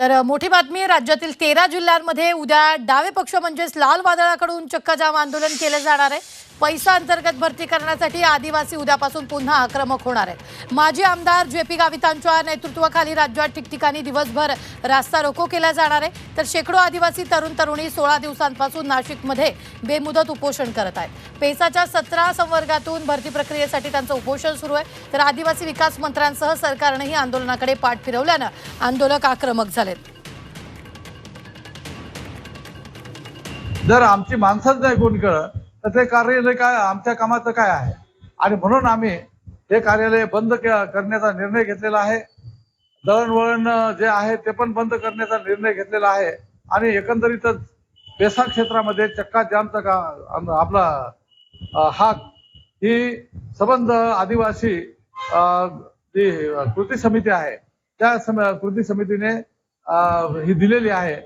तर मोठी बातमी राज्यातील तेरा जिल्ह्यांमध्ये उद्या डावे पक्ष म्हणजेच लाल वादळाकडून चक्का जाम आंदोलन केलं जाणार आहे. पैसा अंतर्गत भरती करण्यासाठी आदिवासी उद्यापासून पुन्हा आक्रमक होणार आहेत. माजी आमदार जे पी गावितांच्या नेतृत्वाखाली राज्यात ठिकठिकाणी दिवसभर रास्ता रोको केला जाणार आहे. तर शेकडो आदिवासी तरुण तरुणी सोळा दिवसांपासून नाशिकमध्ये बेमुदत उपोषण करत आहेत. पेसाच्या सतरा संवर्गातून भरती प्रक्रियेसाठी त्यांचं उपोषण सुरू आहे. तर आदिवासी विकास मंत्र्यांसह सरकारनंही आंदोलनाकडे पाठ फिरवल्यानं आंदोलक आक्रमक झालेत. जर आमची माणसंच नाही कोण कळत तर ते कार्यालय काय आमच्या कामाचं काय आहे? आणि म्हणून आम्ही हे कार्यालय बंद करण्याचा निर्णय घेतलेला आहे. दळणवळण जे आहे ते पण बंद करण्याचा निर्णय घेतलेला आहे. आणि एकंदरीतच बेसा क्षेत्रामध्ये चक्का जामचा का आपला हाक ही संबंध आदिवासी जी कृती समिती आहे त्या सम- कृती समितीने ही दिलेली आहे.